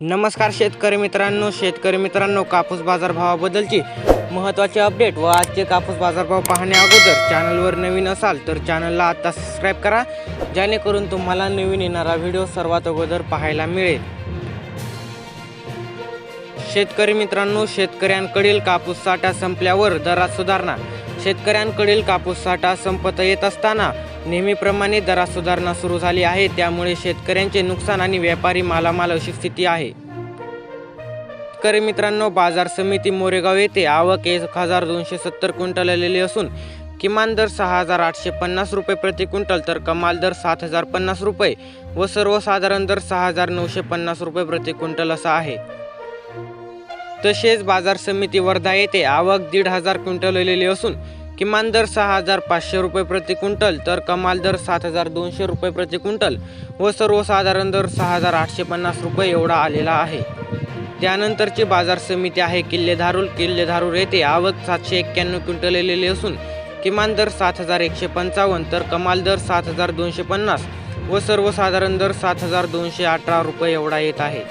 नमस्कार शेतकरी मित्रांनो शेतकरी मित्रांनो कापूस बाजारभावाबद्दलची महत्त्वाचे अपडेट व आजचे कापूस बाजारभाव पाहण्या अगोदर चॅनलवर नवीन असाल तर चॅनलला आता सबस्क्राईब करा जेणेकरून तुम्हाला नवीन येणारा व्हिडिओ सर्वात अगोदर पाहायला मिळेल. शेतकरी मित्रांनो शेतकऱ्यांकडील कापूस साठा संपल्यावर दरात सुधारणा. शेतकऱ्यांकडील कापूस साठा संपत येत असताना नेहमीप्रमाणे दरात सुधारणा सुरू झाली आहे. त्यामुळे शेतकऱ्यांचे नुकसान आणि व्यापारी मालामाल अशी स्थिती आहे. शेतकरी मित्रांनो बाजार समिती मोरेगाव येथे आवक एक हजार दोनशे सत्तर क्विंटल आलेली असून किमान दर सहा हजार आठशे पन्नास रुपये प्रति क्विंटल तर कमाल दर सात हजार पन्नास रुपये व सर्वसाधारण दर सहा हजार नऊशे पन्नास रुपये प्रति क्विंटल असा आहे. तसेच बाजार समिती वर्धा येथे आवक दीड हजार क्विंटल आलेली असून किमान दर सहा हजार पाचशे रुपये प्रति क्विंटल तर कमाल दर सात हजार दोनशे रुपये प्रति क्विंटल व सर्वसाधारण दर सहा हजार आठशे पन्नास रुपये एवढा आलेला आहे. त्यानंतरची बाजार समिती आहे किल्लेधारूल. किल्लेधारूर येथे आवक सातशे एक्क्याण्णव क्विंटल आलेली असून किमान दर सात हजार एकशे पंचावन्न तर कमाल दर सात हजार दोनशे पन्नास व सर्वसाधारण दर सात हजार दोनशे अठरा रुपये एवढा येत आहे.